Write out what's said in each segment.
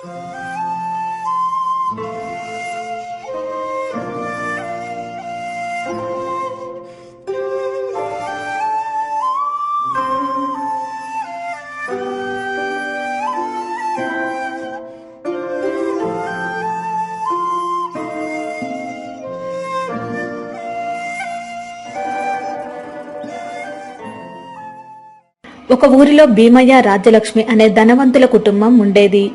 ఒక ఊరిలో భీమయ్య రాజ్యలక్ష్మి అనే ధనవంతుల కుటుంబం ఉండేది.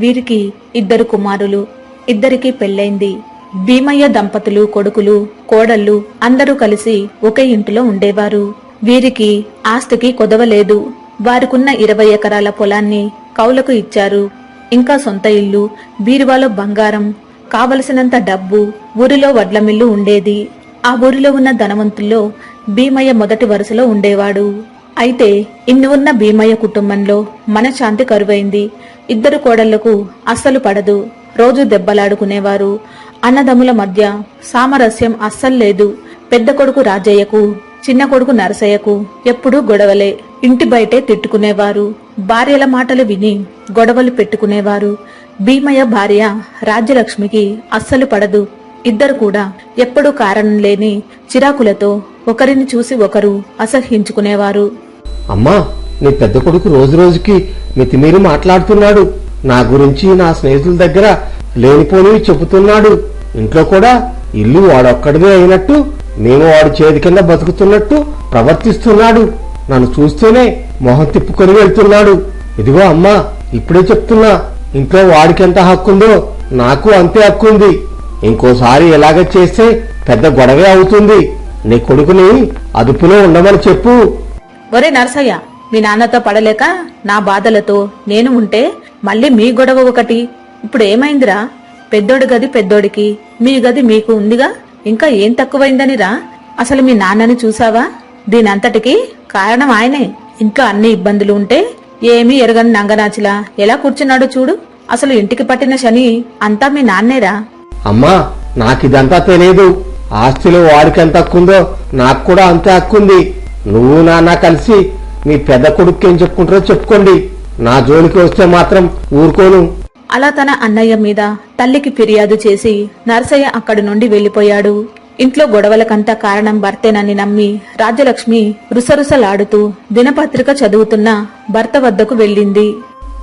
వీరికి ఇద్దరు కుమారులు. ఇద్దరికి పెళ్ళైంది. భీమయ్య దంపతులు కొడుకులు కోడళ్ళు అందరూ కలిసి ఒకే ఇంటిలో ఉండేవారు. వీరికి ఆస్తికి కొదవలేదు. వారికున్న ఇరవై ఎకరాల పొలాన్ని కౌలకు ఇచ్చారు. ఇంకా సొంత ఇల్లు బీరువాలో బంగారం కావలసినంత డబ్బు ఊరిలో వడ్లమిల్లు ఉండేది. ఆ ఊరిలో ఉన్న ధనవంతుల్లో భీమయ్య మొదటి వరుసలో ఉండేవాడు. అయితే ఇన్ని ఉన్న భీమయ్య కుటుంబంలో మనశ్శాంతి కరువైంది. ఇద్దరు కోడళ్ళకు అస్సలు పడదు. రోజు దెబ్బలాడుకునేవారు. అన్నదమ్ముల మధ్య సామరస్యం అస్సలు లేదు. పెద్ద కొడుకు రాజయ్యకు చిన్న కొడుకు నరసయ్యకు ఎప్పుడూ గొడవలే. ఇంటి బయటే తిట్టుకునేవారు. భార్యల మాటలు విని గొడవలు పెట్టుకునేవారు. భీమయ్య భార్య రాజ్యలక్ష్మికి అస్సలు పడదు. ఇద్దరు కూడా ఎప్పుడూ కారణం లేని చిరాకులతో ఒకరిని చూసి ఒకరు అసహ్యించుకునేవారు. అమ్మా నీ పెద్ద కొడుకు రోజు రోజుకి మితిమీరి మాట్లాడుతున్నాడు. నా గురించి నా స్నేహితుల దగ్గర లేనిపోనివి చెబుతున్నాడు. ఇంట్లో కూడా ఇల్లు వాడొక్కడిదే అయినట్టు మేము వాడు చేతి కింద బతుకుతున్నట్టు ప్రవర్తిస్తున్నాడు. నన్ను చూస్తూనే మొహం తిప్పుకొని వెళ్తున్నాడు. ఇదిగో అమ్మా ఇప్పుడే చెప్తున్నా ఇంట్లో వాడికి ఎంత హక్కుందో నాకు అంతే హక్కుంది. ఇంకోసారి ఇలాగ చేస్తే పెద్ద గొడవే అవుతుంది. నీ కొడుకుని అదుపులో ఉండమని చెప్పు. ఒరే నరసయ్య మీ నాన్నతో పడలేక నా బాధలతో నేను ఉంటే మళ్ళీ మీ గొడవ ఒకటి. ఇప్పుడు ఏమైందిరా? పెద్దోడి గది పెద్దోడికి మీ గది మీకు ఉందిగా? ఇంకా ఏం తక్కువైందనిరా? అసలు మీ నాన్నని చూసావా? దీనంతటికి కారణం ఆయనే. ఇంట్లో అన్ని ఇబ్బందులు ఉంటే ఏమీ ఎరగని నంగనాచిలా ఎలా కూర్చున్నాడో చూడు. అసలు ఇంటికి పట్టిన శని అంతా మీ నాన్నేరా? అమ్మా నాకిదంతా తెలియదు ఆస్తిలో వాడికి ఎంత హక్కుందో నాకు కూడా అంతే హక్కుంది. నువ్వు నాన్న కలిసి మీ పెద్ద కొడుకు ఏం చెప్పుకుంటారో చెప్పుకోండి. నా జోలికి వస్తే మాత్రం ఊరుకోను. అలా తన అన్నయ్య మీద తల్లికి ఫిర్యాదు చేసి నరసయ్య అక్కడి నుండి వెళ్ళిపోయాడు ఇంట్లో గొడవలకంతా కారణం భర్తేనని నమ్మి రాజ్యలక్ష్మి రుసరుసలాడుతూ దినపత్రిక చదువుతున్న భర్త వద్దకు వెళ్ళింది.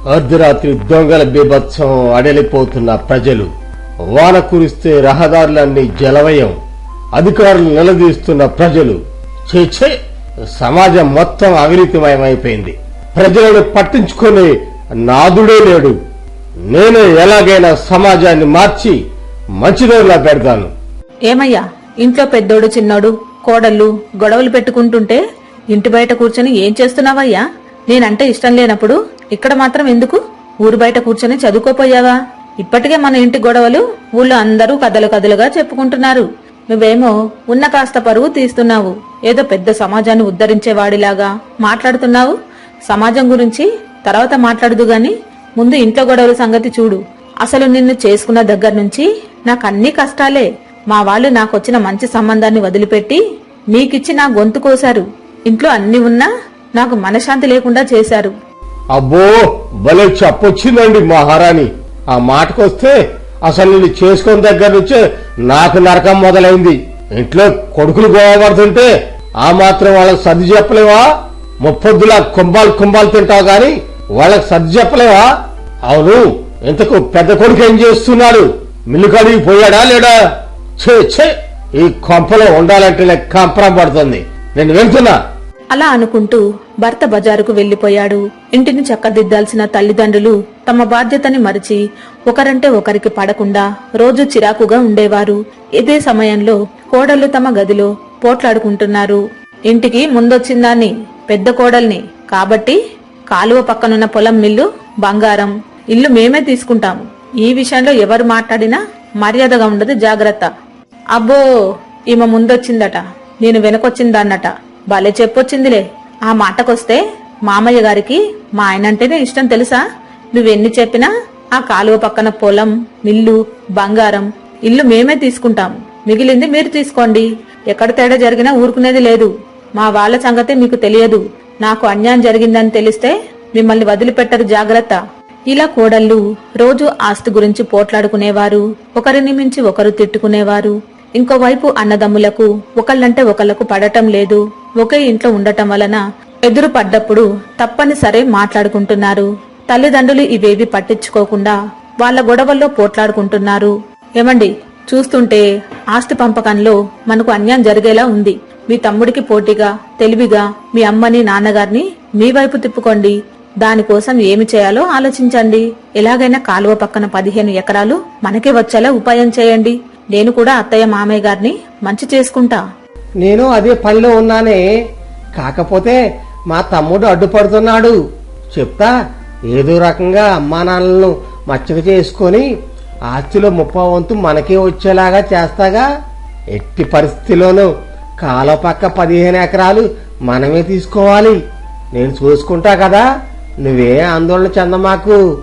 అర్ధరాత్రి దొంగల బీభత్సం అడలిపోతున్న ప్రజలు వాన కురిస్తే రహదారులన్నీ జలవయం అధికారులు నిలదీస్తున్న ప్రజలు చేచే సమాజం మొత్తం అవినీతిమయమైపోయింది. ప్రజలను పట్టించుకునే నాదుడే లేడు. నేనే ఎలాగైనా సమాజాన్ని మార్చి మంచిదోలా పెడతాను. ఏమయ్యా ఇంట్లో పెద్దోడు చిన్నోడు కోడళ్ళు గొడవలు పెట్టుకుంటుంటే ఇంటి బయట కూర్చొని ఏం చేస్తున్నావయ్యా? నేనంటే ఇష్టం లేనప్పుడు ఇక్కడ మాత్రం ఎందుకు? ఊరు బయట కూర్చొని చదువుకోపోయావా? ఇప్పటికే మన ఇంటి గొడవలు ఊళ్ళో అందరూ కథలు కథలుగా చెప్పుకుంటున్నారు. నువ్వేమో ఉన్న కాస్త పరువు తీస్తున్నావు. ఏదో పెద్ద సమాజాన్ని ఉద్ధరించేవాడిలాగా మాట్లాడుతున్నావు? సమాజం గురించి తర్వాత మాట్లాడదు గాని ముందు ఇంట్లో గొడవల సంగతి చూడు. అసలు నిన్ను చేసుకున్న దగ్గర నుంచి నాకు అన్ని కష్టాలే. మా వాళ్ళు నాకొచ్చిన మంచి సంబంధాన్ని వదిలిపెట్టి నీకిచ్చి నా గొంతు కోశారు. ఇంట్లో అన్ని ఉన్నా నాకు మనశాంతి లేకుండా చేశారు. అబ్బో భలే చెప్పొచ్చిందండి మహారాణి. ఆ మాటకొస్తే అసలు నిన్ను చేసుకున్న దగ్గర నుంచే నాకు నరకం మొదలైంది. ఇంట్లో కొడుకులు గోవపడుతుంటే ఆ మాత్రం వాళ్ళకి సర్ది చెప్పలేవా? ముప్పొద్దులా కుంభాలు కుంభాలు తింటావు గాని వాళ్ళకి సర్ది చెప్పలేవా? అవును. ఇంతకు పెద్ద కొడుకు ఏం చేస్తున్నాడు? మిల్లు కడిగి పోయాడా లేడా? చే చే ఈ కొంపలో ఉండాలంటే కంపరం పడుతుంది. నేను వెళ్తున్నా అలా అనుకుంటూ భర్త బజారుకు వెళ్ళిపోయాడు ఇంటిని చక్కదిద్దాల్సిన తల్లిదండ్రులు తమ బాధ్యతని మరిచి ఒకరంటే ఒకరికి పడకుండా రోజు చిరాకుగా ఉండేవారు. ఇదే సమయంలో కోడళ్ళు తమ గదిలో పోట్లాడుకుంటున్నారు. ఇంటికి ముందొచ్చిందాన్ని పెద్ద కోడల్ని. కాబట్టి కాలువ పక్కనున్న పొలం మిల్లు బంగారం. ఇల్లు మేమే తీసుకుంటాము ఈ విషయంలో ఎవరు మాట్లాడినా మర్యాదగా ఉండదు జాగ్రత్త. అబ్బో ఈమె ముందొచ్చిందట నేను వెనకొచ్చిందన్నట. భలే చెప్పొచ్చిందిలే. ఆ మాటకొస్తే మామయ్య గారికి మా ఆయన అంటేనే ఇష్టం తెలుసా? నువ్వెన్ని చెప్పినా ఆ కాలువ పక్కన పొలం మిల్లు బంగారం ఇల్లు మేమే తీసుకుంటాం. మిగిలింది మీరు తీసుకోండి. ఎక్కడ తేడా జరిగినా ఊరుకునేది లేదు. మా వాళ్ళ సంగతి మీకు తెలియదు. నాకు అన్యాయం జరిగిందని తెలిస్తే మిమ్మల్ని వదిలిపెట్టరు జాగ్రత్త. ఇలా కోడళ్ళు రోజు ఆస్తి గురించి పోట్లాడుకునేవారు ఒకరిని మించి ఒకరు తిట్టుకునేవారు. ఇంకోవైపు అన్నదమ్ములకు ఒకళ్ళంటే ఒకళ్ళకు పడటం లేదు ఒకే ఇంట్లో ఉండటం వలన ఎదురు పడ్డప్పుడు తప్పనిసరే మాట్లాడుకుంటున్నారు. తల్లిదండ్రులు ఇవేవి పట్టించుకోకుండా వాళ్ళ గొడవల్లో పోట్లాడుకుంటున్నారు. ఏమండి చూస్తుంటే ఆస్తి పంపకంలో మనకు అన్యాయం జరిగేలా ఉంది. మీ తమ్ముడికి పోటీగా తెలివిగా మీ అమ్మని నాన్నగారిని మీ వైపు తిప్పుకోండి. దానికోసం ఏమి చేయాలో ఆలోచించండి. ఎలాగైనా కాలువ పక్కన పదిహేను ఎకరాలు మనకే వచ్చేలా ఉపాయం చేయండి. నేను కూడా అత్తయ్య మామయ్య గారిని మంచి చేసుకుంటా. నేను అదే పనిలో ఉన్నానే. కాకపోతే మా తమ్ముడు అడ్డుపడుతున్నాడు. చెప్తా ఏదో రకంగా అమ్మా నాన్నలను మచ్చక చేసుకొని ఆస్తిలో ముప్పా వంతు మనకే వచ్చేలాగా చేస్తాగా? ఎట్టి పరిస్థితిలోనూ కాలో పక్క పదిహేను ఎకరాలు మనమే తీసుకోవాలి. నేను చూసుకుంటా కదా నువ్వే ఆందోళన చెందమాకు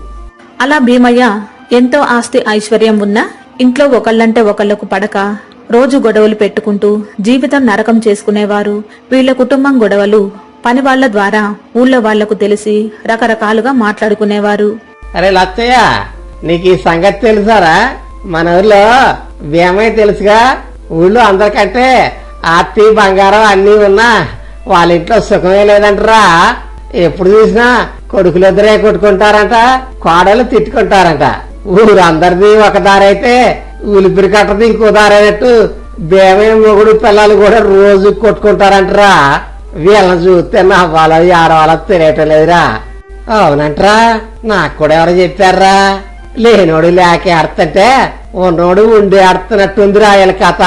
అలా భీమయ్య ఎంతో ఆస్తి ఐశ్వర్యం ఉన్నా ఇంట్లో ఒకళ్ళంటే ఒకళ్ళకు పడక రోజు గొడవలు పెట్టుకుంటూ జీవితం నరకం చేసుకునేవారు. వీళ్ళ కుటుంబం గొడవలు పని వాళ్ళ ద్వారా ఊళ్ళో వాళ్ళకు తెలిసి రకరకాలుగా మాట్లాడుకునేవారు. అరే లచ్చయ్య నీకు ఈ సంగతి తెలుసారా? మన ఊర్లో భీమయ్య తెలుసుగా. ఊళ్ళో అందరికంటే ఆర్తి బంగారం అన్నీ ఉన్నా వాళ్ళ ఇంట్లో సుఖమే లేదంటరా. ఎప్పుడు చూసినా కొడుకులు ఇద్దరే కొట్టుకుంటారంట కోడలు తిట్టుకుంటారంట. ఊరందరిది ఒక దారైతే ఉలిపిరి కట్టది ఇంకో దారైనట్టు భీమయ్య మొగుడు పిల్లలు కూడా రోజు కొట్టుకుంటారంటరా. వీళ్ళని చూస్తే నా వాళ్ళ ఆడవాళ్ళ తెలియటం లేదురా. అవునంటరా నాకు కూడా ఎవరు చెప్పారా. లేనోడు లేక ఆడుతుంటే ఉన్నోడు ఉండి ఆడుతున్నట్టుంది వీళ్ళ కథ.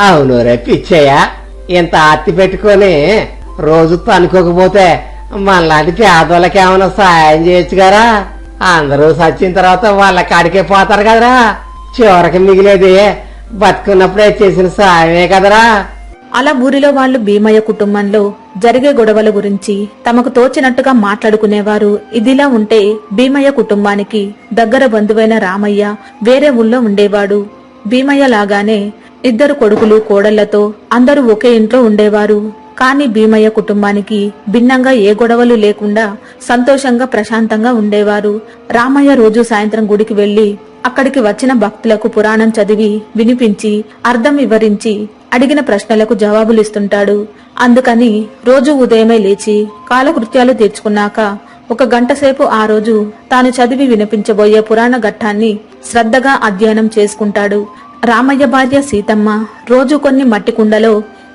అవును రే పిచ్చయ్య ఇంత ఆర్తి పెట్టుకొని రోజు తనుకోకపోతే మనలాంటి పేదోళ్ళకి ఏమైనా సాయం చేయొచ్చు కదా అందరూ సచ్చిన తర్వాత వాళ్ళ కాడికే పోతారు కదరా. చివరికి మిగిలేది బతుకున్నప్పుడే చేసిన సాయమే కదరా. అలా ఊరిలో వాళ్ళు భీమయ్య కుటుంబంలో జరిగే గొడవల గురించి తమకు తోచినట్టుగా మాట్లాడుకునేవారు. ఇదిలా ఉంటే భీమయ్య కుటుంబానికి దగ్గర బంధువైన రామయ్య వేరే ఊళ్ళో ఉండేవాడు. భీమయ్య లాగానే ఇద్దరు కొడుకులు కోడళ్ళతో అందరూ ఒకే ఇంట్లో ఉండేవారు. కానీ భీమయ్య కుటుంబానికి భిన్నంగా ఏ గొడవలు లేకుండా సంతోషంగా ప్రశాంతంగా ఉండేవారు. రామయ్య రోజు సాయంత్రం గుడికి వెళ్ళి అక్కడికి వచ్చిన భక్తులకు పురాణం చదివి వినిపించి అర్థం వివరించి అడిగిన ప్రశ్నలకు జవాబులిస్తుంటాడు అందుకని రోజు ఉదయమే లేచి కాలకృత్యాలు తీర్చుకున్నాక ఒక గంట సేపు ఆ రోజు తాను చదివి వినిపించబోయే పురాణ ఘట్టాన్ని శ్రద్ధగా అధ్యయనం చేసుకుంటాడు. రామయ్య భార్య సీతమ్మ రోజు కొన్ని మట్టి కుండలో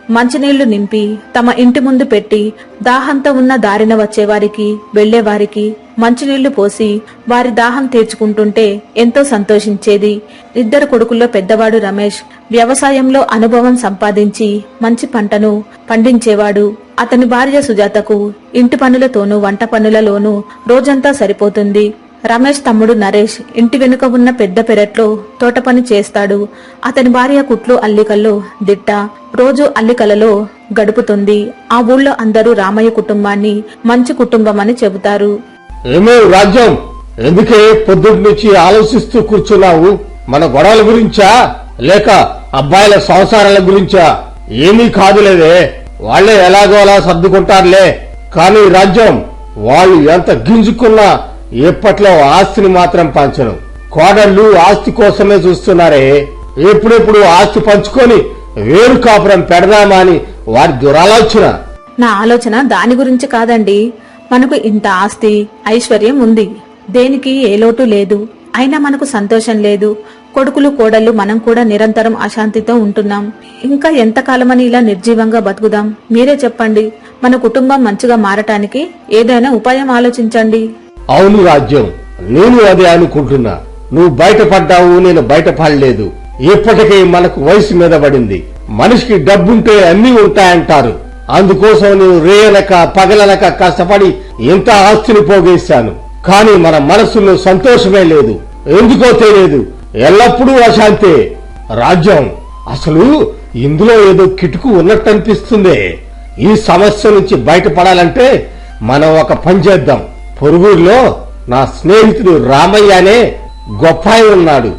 మంచినీళ్ళు నింపి తమ ఇంటి ముందు పెట్టి దాహంతో ఉన్న దారిన వచ్చేవారికి వెళ్ళేవారికి మంచినీళ్ళు పోసి వారి దాహం తీర్చుకుంటుంటే ఎంతో సంతోషించేది. ఇద్దరు కొడుకుల్లో పెద్దవాడు రమేష్ వ్యవసాయంలో అనుభవం సంపాదించి మంచి పంటను పండించేవాడు. అతని భార్య సుజాతకు ఇంటి పనులతోనూ వంట పనులలోనూ రోజంతా సరిపోతుంది. రమేష్ తమ్ముడు నరేష్ ఇంటి వెనుక ఉన్న పెద్ద పెరట్లో తోట పని చేస్తాడు. అతని భార్య కుట్లు అల్లికల్లో దిట్ట. రోజు అల్లికలలో గడుపుతుంది. ఆ ఊళ్ళో అందరూ రామయ్య కుటుంబాన్ని మంచి కుటుంబం అని చెబుతారు. ఏమో రాజ్యం? ఎందుకే పొద్దుటి నుంచి ఆలోచిస్తూ కూర్చున్నావు? మన గొడవల గురించా? లేక అబ్బాయిల సంసారాల గురించా? ఏమీ కాదులేదే వాళ్ళే ఎలాగో అలా సర్దుకుంటారులే. కానీ రాజ్యం వాళ్ళు ఎంత గింజుకున్నా ఎప్పట్లో ఆస్తిని మాత్రం పంచను. కోడళ్ళు ఆస్తి కోసమే చూస్తున్నారే. ఎప్పుడెప్పుడు ఆస్తి పంచుకొని వేరు కాపురం పెడదామా అని వారి దురాలోచన. నా ఆలోచన దాని గురించి కాదండి. మనకు ఇంత ఆస్తి ఐశ్వర్యం ఉంది. దేనికి ఏ లోటు లేదు. అయినా మనకు సంతోషం లేదు. కొడుకులు కోడళ్ళు మనం కూడా నిరంతరం అశాంతితో ఉంటున్నాం. ఇంకా ఎంతకాలమని ఇలా నిర్జీవంగా బతుకుదాం? మీరే చెప్పండి. మన కుటుంబం మంచిగా మారటానికి ఏదైనా ఉపాయం ఆలోచించండి. అవును రాజ్యం నేను అదే అనుకుంటున్నా. నువ్వు బయటపడ్డావు నేను బయటపడలేదు. ఇప్పటికే మనకు వయసు మీద పడింది. మనిషికి డబ్బుంటే అన్ని ఉంటాయంటారు. అందుకోసం నేను రేయనక పగలనక కష్టపడి ఇంత ఆస్తిని పోగేశాను. కానీ మన మనసులో సంతోషమే లేదు. ఎందుకో తెలియదు. ఎల్లప్పుడూ అశాంతే. రాజ్యం అసలు ఇందులో ఏదో కిటుకు ఉన్నట్టు అనిపిస్తుంది ఈ సమస్య నుంచి బయటపడాలంటే మనం ఒక పని చేద్దాం. పొరుగురులో నా స్నేహితుడు రామయ్య అనే గొప్ప ఉన్నాడు.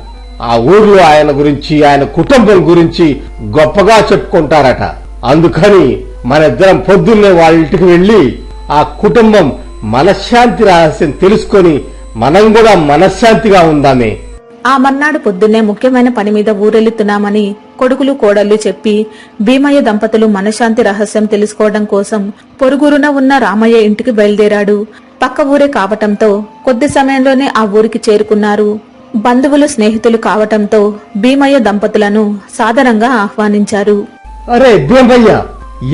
ఆ ఊర్లో ఆయన గురించి ఆయన కుటుంబం గురించి గొప్పగా చెప్పుకుంటారట. అందుకని మన ఇద్దరం పొద్దున్నే వాళ్ళ ఇంటికి వెళ్ళి ఆ కుటుంబం మనశ్శాంతి రహస్యం తెలుసుకొని మనం కూడా మనశ్శాంతిగా ఉందామే. ఆ మర్నాడు పొద్దున్నే ముఖ్యమైన పని మీద ఊరెళ్తున్నామని కొడుకులు కోడళ్ళు చెప్పి భీమయ్య దంపతులు మనశాంతి రహస్యం తెలుసుకోవడం కోసం పొరుగురున ఉన్న రామయ్య ఇంటికి బయలుదేరాడు. పక్క ఊరే కావటంతో కొద్ది సమయంలోనే ఆ ఊరికి చేరుకున్నారు. బంధువులు స్నేహితులు కావటంతో భీమయ్య దంపతులను సాదరంగా ఆహ్వానించారు. అరే భీమయ్య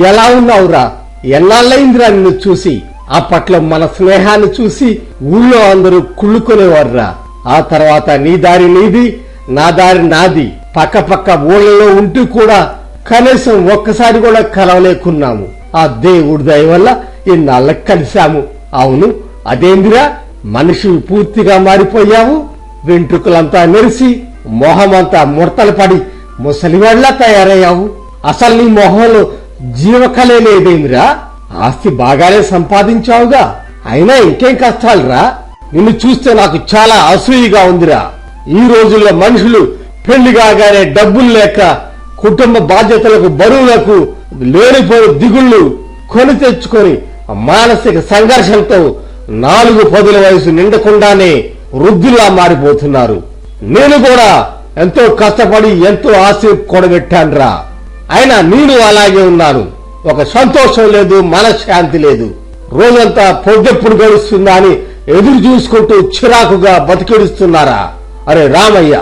ఎలా ఉన్నావురా? ఎన్నాళ్ళైందిరా నిన్ను చూసి? అప్పట్లో మన స్నేహాన్ని చూసి ఊళ్ళో అందరూ కుళ్ళుకునేవారురా. ఆ తర్వాత నీ దారి నీది నా దారి నాది. పక్క పక్క ఊళ్ళలో ఉంటూ కూడా కనీసం ఒక్కసారి కూడా కలవలేకున్నాము. ఆ దేవుడి దయ వల్ల ఇన్నాళ్ళకి కలిశాము. అవును అదేందిరా? మనిషి పూర్తిగా మారిపోయావు. వెంట్రుకలంతా మెరిసి మొహమంతా ముడతలు పడి ముసలివాళ్ళా తయారయ్యావు. అసలు నీ మొహంలో జీవకలే లేదేమిరా ఆస్తి బాగానే సంపాదించావుగా. అయినా ఇంకేం కష్టాలురా? నిన్ను చూస్తే నాకు చాలా అసూయగా ఉందిరా. ఈ రోజుల్లో మనుషులు పెళ్ళి కాగానే డబ్బులు లేక కుటుంబ బాధ్యతలకు బరువులకు లేనిపోయిన దిగుళ్ళు కొని తెచ్చుకొని మానసిక సంఘర్షణతో నాలుగు పదుల వయసు నిండకుండానే వృద్ధులా మారిపోతున్నారు. నేను కూడా ఎంతో కష్టపడి ఎంతో ఆశ కూడబెట్టానురా అయినా నేను అలాగే ఉన్నాను. ఒక సంతోషం లేదు మనశ్శాంతి లేదు. రోజంతా పొద్దెప్పుడు గడుస్తుందా అని ఎదురు చూసుకుంటూ చిరాకుగా బతికిడుస్తున్నారా? అరే రామయ్య!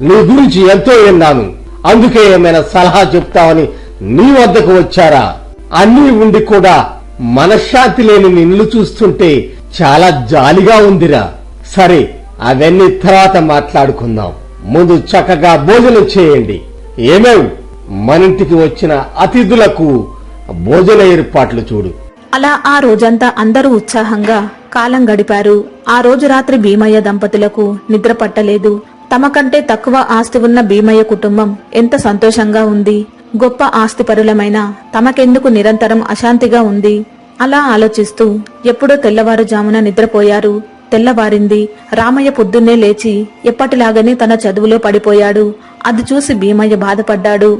నీ గురించి ఎంతో విన్నాను. అందుకే ఏమైనా సలహా చెప్తావని నీ వద్దకు వచ్చారా? అన్నీ ఉండి కూడా మనశ్శాంతి లేని నిన్ను చూస్తుంటే చాలా జాలిగా ఉందిరా. సరే అవన్నీ తర్వాత మాట్లాడుకుందాం. ముందు చక్కగా భోజనం చేయండి. ఏమేవ్? మనింటికి వచ్చిన అతిథులకు భోజన ఏర్పాట్లు చూడు. అలా ఆ రోజంతా అందరూ ఉత్సాహంగా కాలం గడిపారు. ఆ రోజు రాత్రి భీమయ్య దంపతులకు నిద్ర పట్టలేదు. తమ కంటే తక్కువ ఆస్తి ఉన్న భీమయ్య కుటుంబం ఎంత సంతోషంగా ఉంది. గొప్ప ఆస్తిపరులమైన తమకెందుకు నిరంతరం అశాంతిగా ఉంది? అలా ఆలోచిస్తూ ఎప్పుడో తెల్లవారుజామున నిద్రపోయారు. తెల్లవారింది రామయ్య పొద్దున్నే లేచి ఎప్పటిలాగానే తన చదువులో పడిపోయాడు. అది చూసి భీమయ్య బాధపడ్డాడు.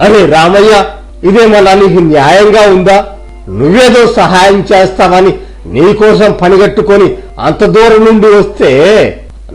అరే రామయ్య ఇదేమలా నీకు న్యాయంగా ఉందా? నువ్వేదో సహాయం చేస్తావని నీకోసం పనిగట్టుకొని అంత దూరం నుండి వస్తే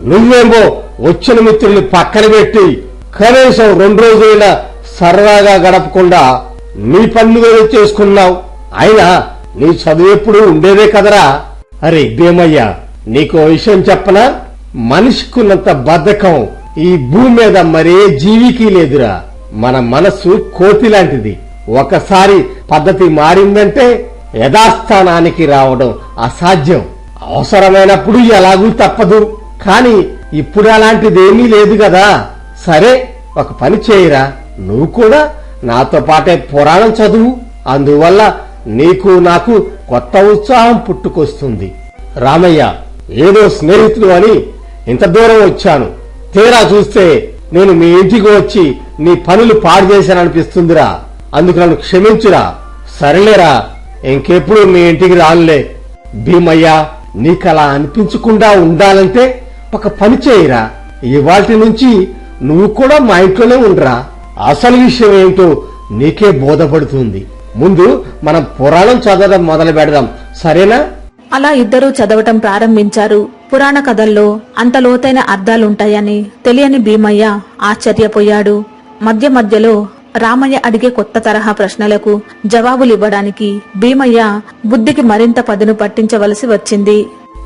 నువ్వేమో వచ్చిన మిత్రుల్ని పక్కన పెట్టి కనీసం రెండు రోజులైనా సరదాగా గడపకుండా నీ పన్ను వేరే చేసుకున్నావు. అయినా నీ చదువు ఎప్పుడు ఉండేదే కదరా? అరే భీమయ్య నీకు విషయం చెప్పనా? మనిషికున్నంత బద్ధకం ఈ భూమి మీద మరే జీవికి లేదురా. మన మనస్సు కోతి లాంటిది. ఒకసారి పద్ధతి మారిందంటే యథాస్థానానికి రావడం అసాధ్యం. అవసరమైనప్పుడు ఎలాగూ తప్పదు. కాని ఇప్పుడు అలాంటిదేమీ లేదు కదా సరే ఒక పని చేయరా. నువ్వు కూడా నాతో పాటే పురాణం చదువు. అందువల్ల నీకు నాకు కొత్త ఉత్సాహం పుట్టుకొస్తుంది. రామయ్య ఏదో స్నేహితుడు అని ఇంత దూరం వచ్చాను. తీరా చూస్తే నేను మీ ఇంటికి వచ్చి నీ పనులు పాడు చేశాననిపిస్తుందిరా. అందుకు నన్ను క్షమించురా. సరేలేరా. ఇంకెప్పుడు మీ ఇంటికి రానులే. భీమయ్య నీకలా అనిపించకుండా ఉండాలంటే ఒక పని చేయరా. ఇవాటి నుంచి నువ్వు కూడా మా ఇంట్లోనే ఉండరా. అసలు విషయం ఏంటో నీకే బోధపడుతుంది. ముందు మనం పురాణం చదవడం మొదలు పెడదాం. సరేనా? అలా ఇద్దరూ చదవటం ప్రారంభించారు. పురాణ కథల్లో అంత లోతైన అర్థాలుంటాయని తెలియని భీమయ్య ఆశ్చర్యపోయాడు. మధ్య మధ్యలో రామయ్య అడిగే కొత్త తరహా ప్రశ్నలకు జవాబులివ్వడానికి భీమయ్య బుద్ధికి మరింత పదును పట్టించవలసి వచ్చింది.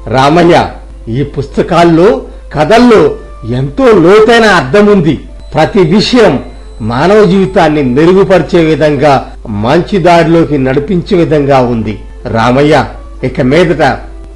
రామయ్య ఈ పుస్తకాల్లో కథల్లో ఎంతో లోతైన అర్థం ఉంది ప్రతి విషయం మానవ జీవితాన్ని మెరుగుపరిచే విధంగా మంచి దారిలోకి నడిపించే విధంగా ఉంది. రామయ్య ఇక మీదట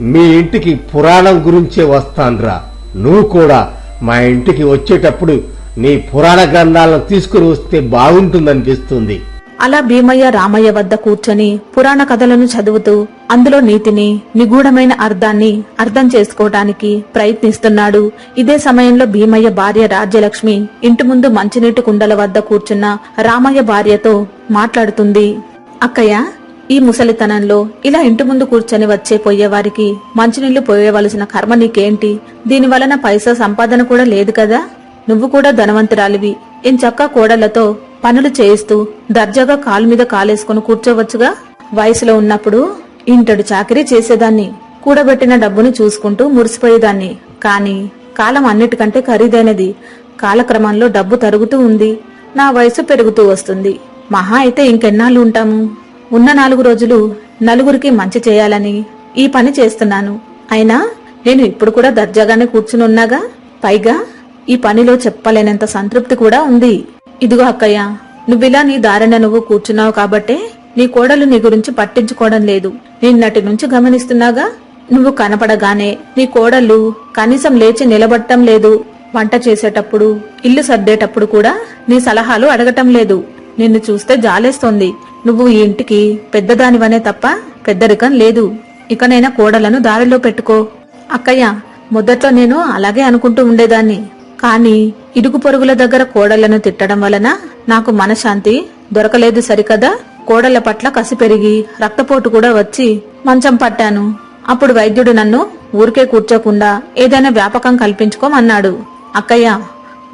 మీ ఇంటికి పురాణం గురించే వస్తాన్రా నువ్వు కూడా మా ఇంటికి వచ్చేటప్పుడు నీ పురాణ గ్రంథాలను తీసుకుని వస్తే బాగుంటుందనిపిస్తుంది. అలా భీమయ్య రామయ్య వద్ద కూర్చొని పురాణ కథలను చదువుతూ అందులో నీతిని నిగూఢమైన అర్థాన్ని అర్థం చేసుకోవటానికి ప్రయత్నిస్తున్నాడు. ఇదే సమయంలో భీమయ్య భార్య రాజ్యలక్ష్మి ఇంటి ముందు మంచినీటి కుండల వద్ద కూర్చున్న రామయ్య భార్యతో మాట్లాడుతుంది. అక్కయ్య ఈ ముసలితనంలో ఇలా ఇంటి ముందు కూర్చొని వచ్చే పోయేవారికి మంచినీళ్ళు పోయవలసిన కర్మ నీకేంటి? దీని వలన పైసా సంపాదన కూడా లేదు కదా? నువ్వు కూడా ధనవంతురాలివి. ఇంచక్క కోడళ్ళతో పనులు చేయిస్తూ దర్జాగా కాలు మీద కాలేసుకుని కూర్చోవచ్చుగా? వయసులో ఉన్నప్పుడు ఇంటడు చాకరీ చేసేదాన్ని కూడబెట్టిన డబ్బును చూసుకుంటూ మురిసిపోయేదాన్ని. కాని కాలం అన్నిటికంటే ఖరీదైనది. కాలక్రమంలో డబ్బు తరుగుతూ ఉంది. నా వయసు పెరుగుతూ వస్తుంది. మహా అయితే ఇంకెన్నాళ్ళు ఉంటాము? ఉన్న నాలుగు రోజులు నలుగురికి మంచి చేయాలని ఈ పని చేస్తున్నాను. అయినా నేను ఇప్పుడు కూడా దర్జాగానే కూర్చుని ఉన్నాగా? పైగా ఈ పనిలో చెప్పలేనంత సంతృప్తి కూడా ఉంది. ఇదిగో అక్కయ్య నువ్విలా నీ దారిన నువ్వు కూర్చున్నావు కాబట్టే నీ కోడలు నీ గురించి పట్టించుకోవడం లేదు. నిన్నటి నుంచి గమనిస్తున్నాగా? నువ్వు కనపడగానే నీ కోడళ్ళు కనీసం లేచి నిలబడటం లేదు. వంట చేసేటప్పుడు ఇల్లు సర్దేటప్పుడు కూడా నీ సలహాలు అడగటం లేదు. నిన్ను చూస్తే జాలేస్తోంది. నువ్వు ఈ ఇంటికి పెద్దదానివనే తప్ప పెద్దరికం లేదు. ఇకనైనా కోడలను దారిలో పెట్టుకో. అక్కయ్య మొదట్లో నేను అలాగే అనుకుంటూ ఉండేదాన్ని. కానీ ఇరుగు పొరుగుల దగ్గర కోడళ్ళను తిట్టడం వలన నాకు మనశాంతి దొరకలేదు సరికదా? కోడళ్ళ పట్ల కసి పెరిగి రక్తపోటు కూడా వచ్చి మంచం పట్టాను. అప్పుడు వైద్యుడు నన్ను ఊరికే కూర్చోకుండా ఏదైనా వ్యాపకం కల్పించుకోమన్నాడు. అక్కయ్య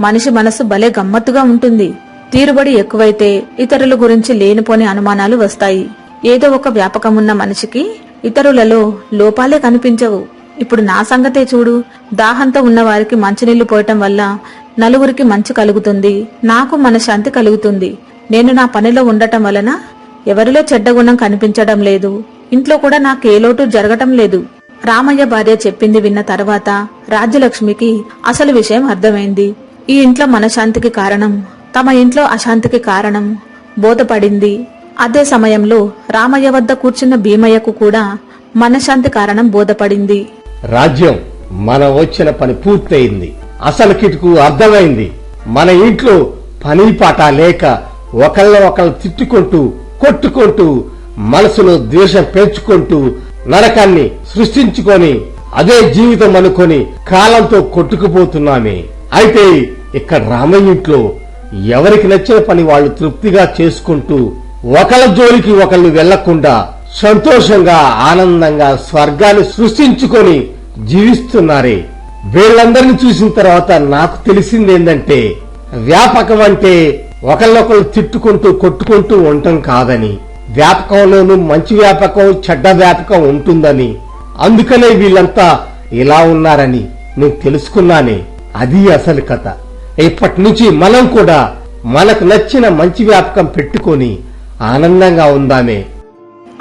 మనిషి మనసు భలే గమ్మత్తుగా ఉంటుంది. తీరుబడి ఎక్కువైతే ఇతరుల గురించి లేనిపోని అనుమానాలు వస్తాయి. ఏదో ఒక వ్యాపకం ఉన్న మనిషికి ఇతరులలో లోపాలే కనిపించవు. ఇప్పుడు నా సంగతే చూడు. దాహంతో ఉన్నవారికి మంచినీళ్ళు పోయటం వల్ల నలుగురికి మంచి కలుగుతుంది. నాకు మనశ్శాంతి కలుగుతుంది. నేను నా పనిలో ఉండటం వలన ఎవరిలో చెడ్డ గుణం కనిపించడం లేదు. ఇంట్లో కూడా నాకు ఏ లోటు జరగటం లేదు. రామయ్య భార్య చెప్పింది విన్న తర్వాత రాజ్యలక్ష్మికి అసలు విషయం అర్థమైంది. ఈ ఇంట్లో మనశాంతికి కారణం తమ ఇంట్లో అశాంతికి కారణం బోధపడింది. అదే సమయంలో రామయ్య వద్ద కూర్చున్న భీమయ్యకు కూడా మనశాంతి కారణం బోధపడింది. రాజ్యం మనం వచ్చిన పని పూర్తయింది. అసలు కిటుకు అర్థమైంది. మన ఇంట్లో పని పాట లేక ఒకళ్ళ ఒకళ్ళు తిట్టుకుంటూ కొట్టుకుంటూ మనసులో ద్వేషం పెంచుకుంటూ నరకాన్ని సృష్టించుకొని అదే జీవితం అనుకొని కాలంతో కొట్టుకుపోతున్నామే. అయితే ఇక్కడ రామయ్య ఇంట్లో ఎవరికి నచ్చిన పని వాళ్ళు తృప్తిగా చేసుకుంటూ ఒకళ్ళ జోలికి ఒకళ్ళు వెళ్ళకుండా సంతోషంగా ఆనందంగా స్వర్గాన్ని సృష్టించుకొని జీవిస్తున్నారే. వీళ్ళందరిని చూసిన తర్వాత నాకు తెలిసింది ఏంటంటే వ్యాపకం అంటే ఒకళ్ళొకళ్ళు తిట్టుకుంటూ కొట్టుకుంటూ ఉండటం కాదని వ్యాపకంలోనూ మంచి వ్యాపకం చెడ్డ వ్యాపకం ఉంటుందని. అందుకనే వీళ్ళంతా ఇలా ఉన్నారని నేను తెలుసుకున్నానే. అది అసలు కథ. ఇప్పటి నుంచి మనం కూడా మనకు నచ్చిన మంచి వ్యాపకం పెట్టుకొని ఆనందంగా ఉందామే.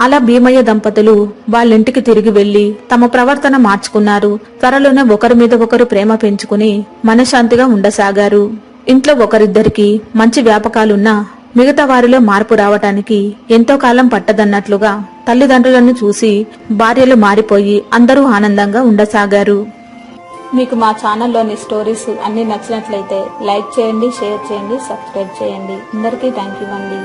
అలా భీమయ్య దంపతులు వాళ్ళింటికి తిరిగి వెళ్ళి తమ ప్రవర్తన మార్చుకున్నారు. త్వరలోనే ఒకరి మీద ఒకరు ప్రేమ పెంచుకుని మనశాంతిగా ఉండసాగారు. ఇంట్లో ఒకరిద్దరికి మంచి వ్యాపకాలున్నా మిగతా వారిలో మార్పు రావటానికి ఎంతో కాలం పట్టదన్నట్లుగా తల్లిదండ్రులను చూసి భార్యలు మారిపోయి అందరూ ఆనందంగా ఉండసాగారు. మీకు మా ఛానల్లోని స్టోరీస్ అన్ని నచ్చినట్లయితే లైక్ చేయండి షేర్ చేయండి సబ్స్క్రైబ్ చేయండి. అందరికీ థ్యాంక్ యూ అండి.